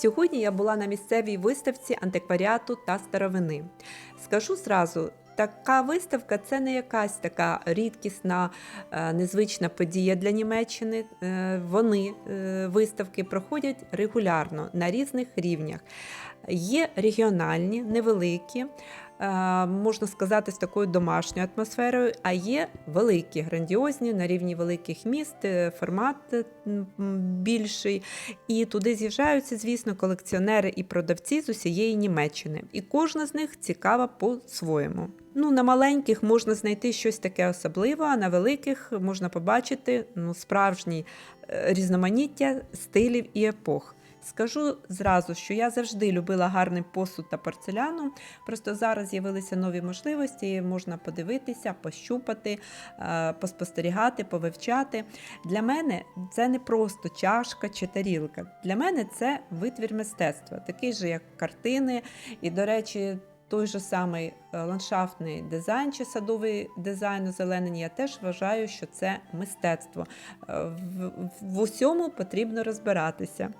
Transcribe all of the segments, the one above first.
Сьогодні я була на місцевій виставці антикваріату та старовини. Скажу зразу. Така виставка це не якась така рідкісна, е, незвична подія для Німеччини. Е, Вони е, виставки проходять регулярно на різних рівнях. Є регіональні, невеликі, можна сказати, з такою домашньою атмосферою, а є великі, грандіозні на рівні великих міст, е, формат е, більший. І туди з'їжджаються, звісно, колекціонери і продавці з усієї Німеччини. І кожна з них цікава по-своєму. Ну, на маленьких можна знайти щось таке особливе, а на великих можна побачити ну, справжній е, різноманіття стилів і епох. Скажу зразу, що я завжди любила гарний посуд та порцеляну. Просто зараз з'явилися нові можливості, можна подивитися, пощупати, е, поспостерігати, повивчати. Для мене це не просто чашка чи тарілка. Для мене це витвір мистецтва, такий же, як картини. І, до речі, той же самий е, ландшафтний дизайн чи садовий дизайн озеленення, я теж вважаю, що це мистецтво. Е, В, в усьому потрібно розбиратися.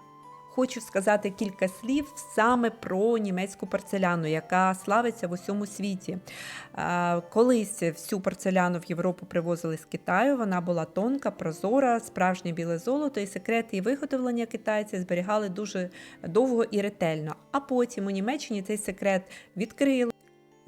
Хочу сказати кілька слів саме про німецьку порцеляну, яка славиться в усьому світі. Колись всю порцеляну в Європу привозили з Китаю. Вона була тонка, прозора, справжнє біле золото, і секрети її виготовлення китайці зберігали дуже довго і ретельно. А потім у Німеччині цей секрет відкрили.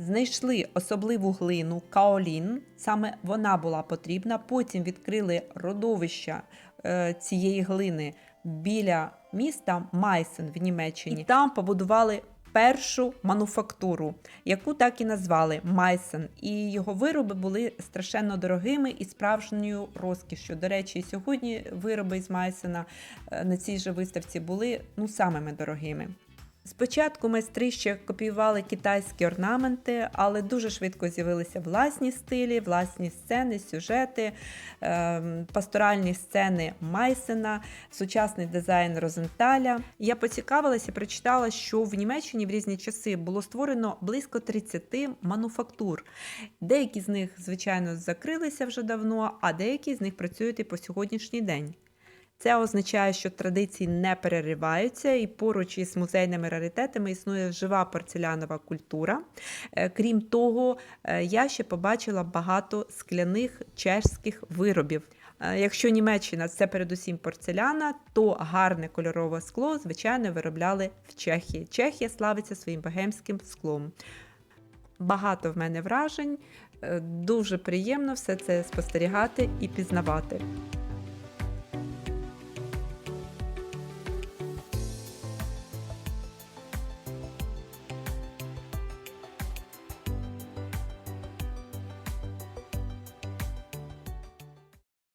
Знайшли особливу глину каолін, саме вона була потрібна. Потім відкрили родовища е, цієї глини біля міста Майсен в Німеччині. І там побудували першу мануфактуру, яку так і назвали Майсен. І його вироби були страшенно дорогими і справжньою розкішшю. До речі, сьогодні вироби з Майсена е, на цій же виставці були ну самими дорогими. Спочатку майстри ще копіювали китайські орнаменти, але дуже швидко з'явилися власні стилі, власні сцени, сюжети, ем, пасторальні сцени Майсена, сучасний дизайн Розенталя. Я поцікавилася, прочитала, що в Німеччині в різні часи було створено близько 30 мануфактур. Деякі з них, звичайно, закрилися вже давно, а деякі з них працюють і по сьогоднішній день. Це означає, що традиції не перериваються, і поруч із музейними раритетами існує жива порцелянова культура. Е, Крім того, е, я ще побачила багато скляних чешських виробів. Е, Якщо Німеччина це передусім порцеляна, то гарне кольорове скло, звичайно, виробляли в Чехії. Чехія славиться своїм богемським склом. Багато в мене вражень, дуже приємно все це спостерігати і пізнавати.